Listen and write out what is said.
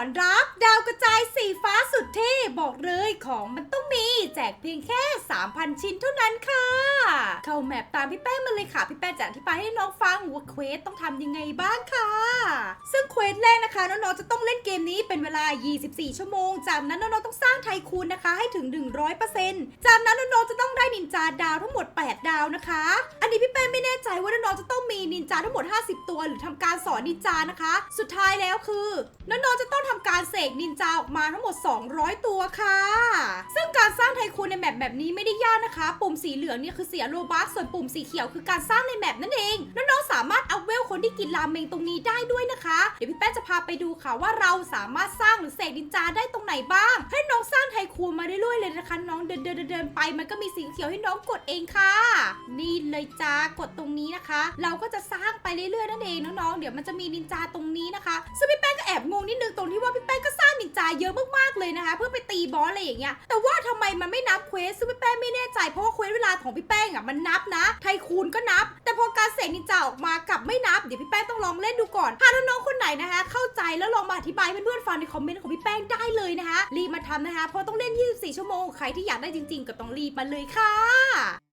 อนรับดาวกระจายสีฟ้าสุดเท่บอกเลยของมันต้องมี แจกเพียงแค่ 3,000 ชิ้นเท่านั้นค่ะ เข้าแมปตามพี่แป้งมาเลยค่ะ พี่แป้งจะอธิบายให้น้องฟังว่าเควสต้องทำยังไงบ้างค่ะ ซึ่งเควสแรกนะคะน้องๆจะต้องเล่นเกมนี้เป็นเวลา 24 ชั่วโมง จากนั้นน้องๆต้องสร้างไทคูนนะคะ ให้ถึง 100%จากนั้นน้อง จะต้องได้นินจาดาวทั้งหมด 8 ดาวนะคะ อันนี้พี่แป้งไม่แน่ใจว่าน้องๆจะต้องมีนินจาทั้งหมด 50 ตัว หรือทำการสอนนินจานะคะ สุดท้ายแล้วคือน้องๆจะต้องทำการเสกนินจาออกมาทั้งหมด 200 ตัวค่ะ ไทคูนในแมปแบบนี้ไม่ได้ยากนะคะ ปุ่มสีเหลืองเนี่ยคือเสียโลบัคส่วนปุ่มสีเขียวคือการสร้างในแมปนั่นเองน้องๆสามารถอัพเวลคนที่กินราเมงตรงนี้ได้ด้วยนะคะ เดี๋ยวพี่แป้จะพาไปดูค่ะว่าเราสามารถสร้างหรือเสกนินจาได้ตรงไหนบ้าง ให้น้องสร้างไทคูนมาเรื่อยๆเลยนะคะ น้องเดินเดินเดินๆไป มันก็มีสีเขียวให้น้องกดเองค่ะ นี่เลยจ้ากดตรงนี้นะคะ เราก็จะสร้างไปเรื่อยๆนั่นเองน้องๆเดี๋ยวมันจะมีนินจาตรงนี้นะคะซึ่งพี่แป้ก็แอบงงนิด เยอะมากๆเลยนะคะ เพื่อไปตีบอสอะไรอย่างเงี้ยแต่ว่าทำไมมันไม่นับเควสซึ่งพี่แป้งไม่แน่ใจเพราะว่าเควสเวลาของพี่แป้งอะมันนับนะ ไทคูนก็นับ แต่พอการเสกนินจาออกมากลับไม่นับเดี๋ยวพี่แป้งต้องลองเล่นดูก่อนถ้าน้องๆคนไหนนะคะ เข้าใจแล้วลองมาอธิบายเพื่อนๆฟังในคอมเมนต์ของพี่แป้งได้เลยนะคะรีบมาทำนะคะเพราะต้องเล่น 24 ชั่วโมงใครที่อยากได้จริง ๆ ก็ต้องรีบมาเลยค่ะ